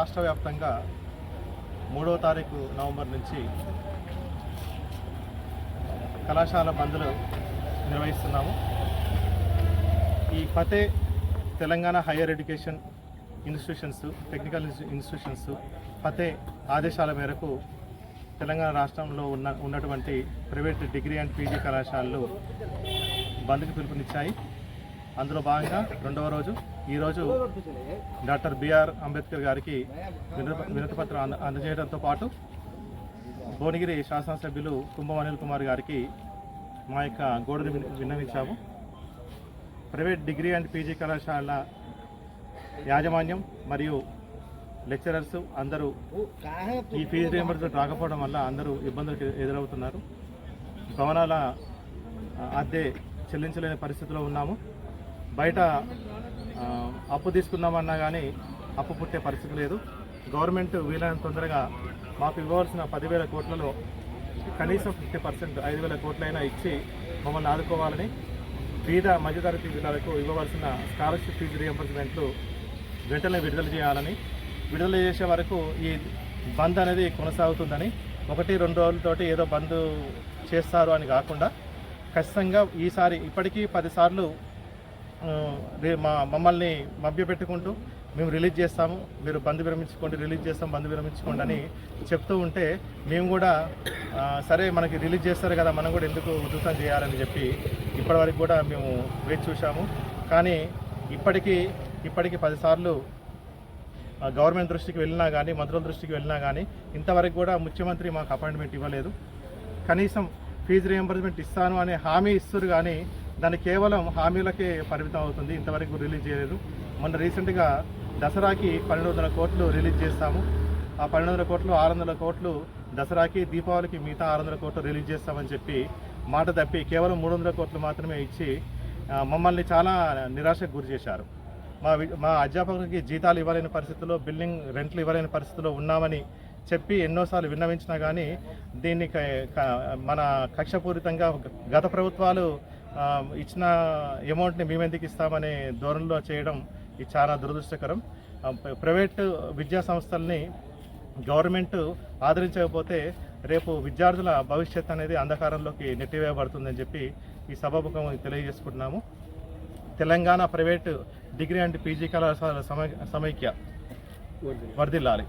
రాష్ట్ర వ్యాప్తంగా మూడవ తారీఖు నవంబర్ నుంచి కళాశాల బంద్లు నిర్వహిస్తున్నాము. ఈ FATHE Telangana higher education institutions technical institutions FATHE ఆదేశాల మేరకు తెలంగాణ రాష్ట్రంలో ఉన్న ఉన్నటువంటి ప్రైవేట్ డిగ్రీ అండ్ పీజీ కళాశాలలు బంద్కి పిలుపునిచ్చాయి. అందులో భాగంగా రెండవ రోజు ఈరోజు డాక్టర్ బిఆర్ అంబేద్కర్ గారికి వినతిపత్రం అంద అందజేయడంతో పాటు భువనగిరి శాసనసభ్యులు కుంభం అనిల్ కుమార్ గారికి మా యొక్క గోడని విన్నవించాము. ప్రైవేట్ డిగ్రీ అండ్ పీజీ కళాశాల యాజమాన్యం మరియు లెక్చరర్స్ అందరూ ఈ ఫీజు రియంబర్స్మెంట్ రాకపోవడం వల్ల అందరూ ఇబ్బందులకు ఎదురవుతున్నారు. భవనాల అద్దె చెల్లించలేని పరిస్థితిలో ఉన్నాము. బయట అప్పు తీసుకుందామన్నా కానీ అప్పు పుట్టే పరిస్థితి లేదు. గవర్నమెంట్ వీలైనంత తొందరగా మాకు ఇవ్వవలసిన పదివేల కోట్లలో కనీసం ఫిఫ్టీ పర్సెంట్ ఐదు వేల కోట్లైనా ఇచ్చి మమ్మల్ని ఆదుకోవాలని బీద మధ్యతరగతి జిల్లాలకు ఇవ్వవలసిన స్కాలర్షిప్ ఫీజు రియంబర్స్మెంట్లు వెంటనే విడుదల చేయాలని విడుదల చేసే వరకు ఈ బంద్ అనేది కొనసాగుతుందని ఒకటి రెండు రోజులతోటి ఏదో బంద్ చేస్తారు అని కాకుండా ఖచ్చితంగా ఈసారి ఇప్పటికీ పదిసార్లు మా మమ్మల్ని మభ్యపెట్టుకుంటూ మేము రిలీజ్ చేస్తాము. మీరు బంద్ విరమించుకోండి రిలీజ్ చేస్తాం బంద్ విరమించుకోండి అని చెప్తూ ఉంటే మేము కూడా సరే మనకి రిలీజ్ చేస్తారు కదా మనం కూడా ఎందుకు ఉధృతం చేయాలని చెప్పి ఇప్పటివరకు కూడా మేము వేచి చూసాము కానీ ఇప్పటికీ ఇప్పటికీ పదిసార్లు గవర్నమెంట్ దృష్టికి వెళ్ళినా కానీ మంత్రుల దృష్టికి వెళ్ళినా కానీ ఇంతవరకు కూడా ముఖ్యమంత్రి మాకు అపాయింట్మెంట్ ఇవ్వలేదు. కనీసం ఫీజు రియంబర్స్మెంట్ ఇస్తాను అనే హామీ ఇస్తారు కానీ దాన్ని కేవలం హామీలకే పరిమితం అవుతుంది. ఇంతవరకు రిలీజ్ చేయలేదు. మొన్న రీసెంట్గా దసరాకి పన్నెండు వందల కోట్లు రిలీజ్ చేస్తాము. ఆ పన్నెండు వందల కోట్లు ఆరు వందల కోట్లు దసరాకి దీపావళికి మిగతా ఆరు వందల కోట్లు రిలీజ్ చేస్తామని చెప్పి మాట తప్పి కేవలం మూడు వందల కోట్లు మాత్రమే ఇచ్చి మమ్మల్ని చాలా నిరాశకు గురి చేశారు. మా మా అధ్యాపకులకి జీతాలు ఇవ్వలేని పరిస్థితుల్లో బిల్డింగ్ రెంట్లు ఇవ్వలేని పరిస్థితిలో ఉన్నామని చెప్పి ఎన్నోసార్లు విన్నవించినా కానీ దీన్ని క- క- మన కక్షపూరితంగా గత ప్రభుత్వాలు ఇచ్చిన అమౌంట్ని మేమెందుకు ఇస్తామనే ధోరణిలో చేయడం ఇది చాలా దురదృష్టకరం. ప్రైవేటు విద్యా సంస్థల్ని గవర్నమెంట్ ఆదరించకపోతే రేపు విద్యార్థుల భవిష్యత్ అనేది అంధకారంలోకి నెట్టివేయబడుతుందని చెప్పి ఈ సభాముఖం తెలియజేసుకుంటున్నాము. Telangana private degree and PG కళాశాల సమై సమైక్య వర్ధిల్లాలి.